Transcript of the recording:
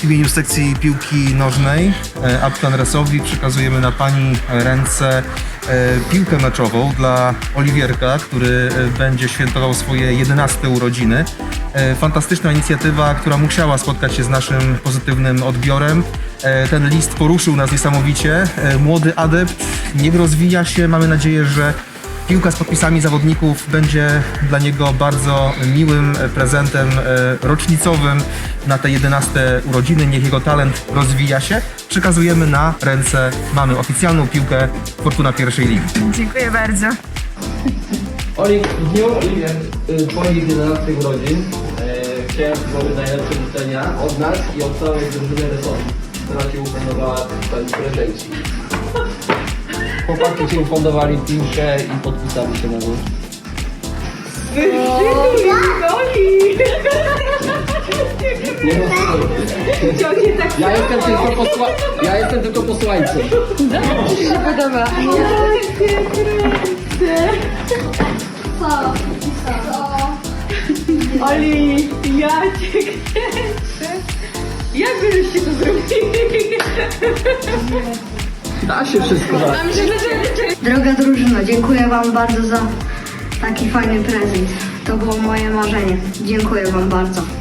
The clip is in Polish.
W imieniu sekcji piłki nożnej e, Apkan Resowi przekazujemy na Pani ręce e, piłkę meczową dla Oliwierka, który e, będzie świętował swoje 11 urodziny. Fantastyczna inicjatywa, która musiała spotkać się z naszym pozytywnym odbiorem. Ten list poruszył nas niesamowicie. Młody adept niech rozwija się. Mamy nadzieję, że Piłka z podpisami zawodników będzie dla niego bardzo miłym e, prezentem e, rocznicowym na te 11 urodziny. Niech jego talent rozwija się. Przekazujemy na ręce mamy oficjalną piłkę Fortuna pierwszej ligi. Dziękuję bardzo. Olik, w dniu y, Twoich 11 urodzin e, chciałem najlepsze życzenia od nas i od całej drużyny Resowi, która Ci ufundowała ten prezencik. Chłopaki Ci ufundowali piłkę i podpisali się na niej. Nie ma ja jestem tylko posła... Ja jestem tylko posłańcem. Oli, ja cię kręcę. Jak wy żeście to zrobili? Da się wszystko. da. Droga drużyno, dziękuję Wam bardzo za taki fajny prezent. To było moje marzenie. Dziękuję Wam bardzo.